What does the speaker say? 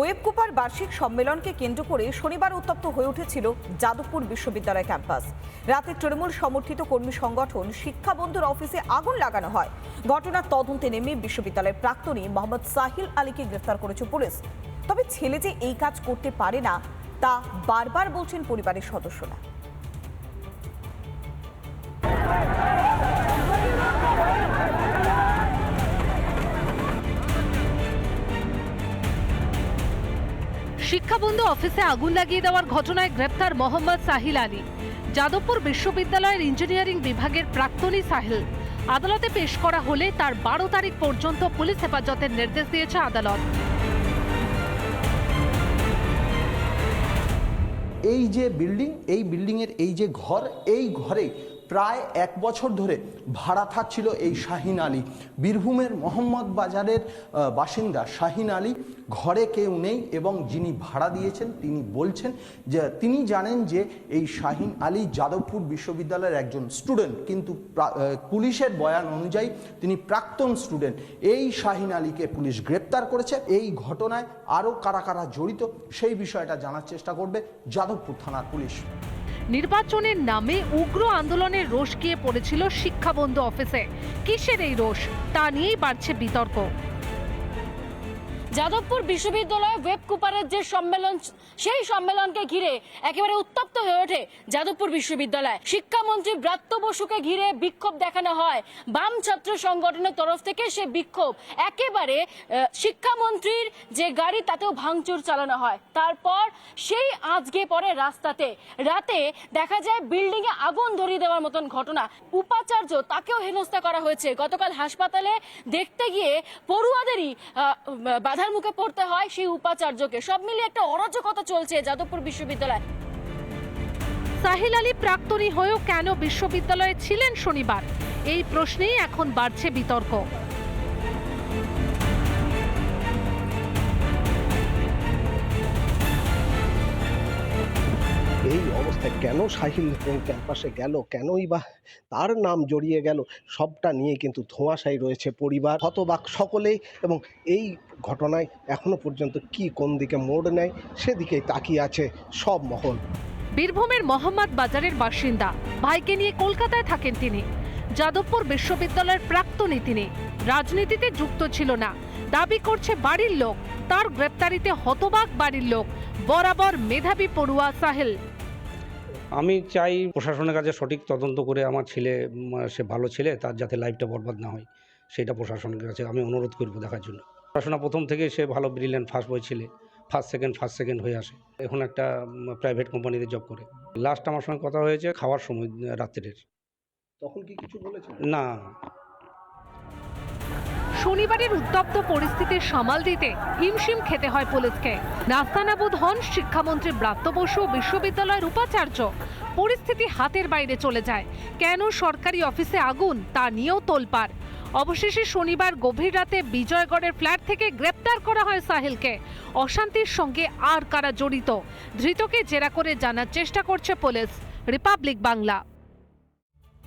ওয়েবকুপার বার্ষিক সম্মেলনকে কেন্দ্র করে শনিবার উত্তপ্ত হয়ে উঠেছিল যাদবপুর বিশ্ববিদ্যালয় ক্যাম্পাস। রাতে তৃণমূল সমর্থিত কর্মী সংগঠন শিক্ষা বন্ধুর অফিসে আগুন লাগানো হয়। ঘটনার তদন্তে নেমে বিশ্ববিদ্যালয়ের প্রাক্তনী মোহাম্মদ সাহিল আলীকে গ্রেফতার করেছে পুলিশ। তবে ছেলে যে এই কাজ করতে পারে না, তা বারবার বলছেন পরিবারের সদস্যরা। শিক্ষাবন্ধু অফিসে আগুন লাগিয়ে দেওয়ার ঘটনায় গ্রেপ্তার মোহাম্মদ সাহিল আলী। যাদবপুর বিশ্ববিদ্যালয়ের ইঞ্জিনিয়ারিং বিভাগের প্রাক্তনী সাহিল। আদালতে পেশ করা হলে তার বারো তারিখ পর্যন্ত পুলিশ হেফাজতের নির্দেশ দিয়েছে আদালত। এই যে বিল্ডিং, এই বিল্ডিংয়ের এই যে ঘর, এই ঘরে প্রায় এক বছর ধরে ভাড়া থাকছিল এই শাহিন আলী। বীরভূমের মোহাম্মদ বাজারের বাসিন্দা শাহিন আলী ঘরে কেউ নেই এবং যিনি ভাড়া দিয়েছেন তিনি বলছেন যে, তিনি জানেন যে এই শাহিন আলী যাদবপুর বিশ্ববিদ্যালয়ের একজন স্টুডেন্ট, কিন্তু পুলিশের বয়ান অনুযায়ী তিনি প্রাক্তন স্টুডেন্ট। এই শাহিন আলীকে পুলিশ গ্রেপ্তার করেছে। এই ঘটনায় আরও কারা কারা জড়িত সেই বিষয়টা জানার চেষ্টা করবে যাদবপুর থানার পুলিশ। নির্বাচনের নামে উগ্র আন্দোলনের রোষ গিয়ে পড়েছিল শিক্ষাবন্ধু অফিসে। কিসের এই রোষ? তা নিয়েই বাড়ছে বিতর্ক। যাদবপুর বিশ্ববিদ্যালয় ওয়েব কুপারের যে সম্মেলন সেই সম্মেলনকে ঘিরে একেবারে উত্তপ্ত হয়ে ওঠে যাদবপুর বিশ্ববিদ্যালয়। শিক্ষামন্ত্রী ব্রাত্য বসুকে ঘিরে বিক্ষোভ দেখানো হয়। বাম ছাত্র সংগঠনের তরফ থেকে সে বিক্ষোভ একেবারে শিক্ষামন্ত্রীর যে গাড়ি তাতেও ভাঙচুর চালানো হয়। তারপর সেই আজকে পরে রাস্তাতে রাতে দেখা যায় বিল্ডিং এ আগুন ধরিয়ে দেওয়ার মতন ঘটনা। উপাচার্য তাকেও হেনস্থা করা হয়েছে। গতকাল হাসপাতালে দেখতে গিয়ে পড়ুয়াদেরই আহ, বাধার মুখে পড়তে হয় সেই উপাচার্যকে। সব মিলিয়ে একটা অরাজকতা চলছে যাদবপুর বিশ্ববিদ্যালয়। সাহিল আলী প্রাক্তনী হয়েও কেন বিশ্ববিদ্যালয়ে ছিলেন শনিবার? এই প্রশ্নেই এখন বাড়ছে বিতর্ক। কেন সাহিল ক্যাম্পাসে গেল? কেনই বা তার নাম জড়িয়ে গেল? সবটা নিয়ে কিন্তু ধোঁয়াশাই রয়েছে পরিবার, হতবাক সকলেই এবং এই ঘটনায় এখনও পর্যন্ত কি কোন দিকে মোড় নেয় সেদিকেই তাকিয়ে আছে সব মহল। বীরভূমের মোহাম্মদ বাজারের বাসিন্দা। ভাইকে নিয়ে কলকাতায় থাকেন তিনি। যাদবপুর বিশ্ববিদ্যালয়ের প্রাক্তনী তিনি। রাজনীতিতে যুক্ত ছিল না। দাবি করছে বাড়ির লোক। তার গ্রেপ্তারিতে হতবাক বাড়ির লোক। বরাবর মেধাবী পড়ুয়া সাহেল। আমি চাই প্রশাসনের কাছে সঠিক তদন্ত করে আমার ছেলে সে ভালো ছেলে তার যাতে লাইফটা বরবাদ না হয়। সেটা প্রশাসনের কাছে আমি অনুরোধ করব দেখার জন্য। পড়াশোনা প্রথম থেকে সে ভালো ব্রিলিয়ান্ট ফার্স্ট বয় ছেলে। ফার্স্ট সেকেন্ড ফার্স্ট সেকেন্ড হয়ে আসে। এখন একটা প্রাইভেট কোম্পানিতে জব করে। লাস্ট আমার সঙ্গে কথা হয়েছে খাওয়ার সময় রাত্রের। তখন কি কিছু বলেছে? না। শনিবারের উত্তপ্ত পরিস্থিতি সামাল দিতে হিমশিম খেতে হয় পুলিশকে। নাস্তানাবুদ হন শিক্ষামন্ত্রী ব্রাত্য বসু বিশ্ববিদ্যালয়ের উপাচার্য। পরিস্থিতি হাতের বাইরে চলে যায়। কেন সরকারি অফিসে আগুন? তা নিয়েও তোলপাড়। অবশেষে শনিবার গভীর রাতে বিজয়গড়ের ফ্ল্যাট থেকে গ্রেপ্তার করা হয় সাহিলকে। অশান্তির সঙ্গে আর কারা জড়িত? ধৃতকে জেরা করে জানার চেষ্টা করছে পুলিশ। রিপাবলিক বাংলা।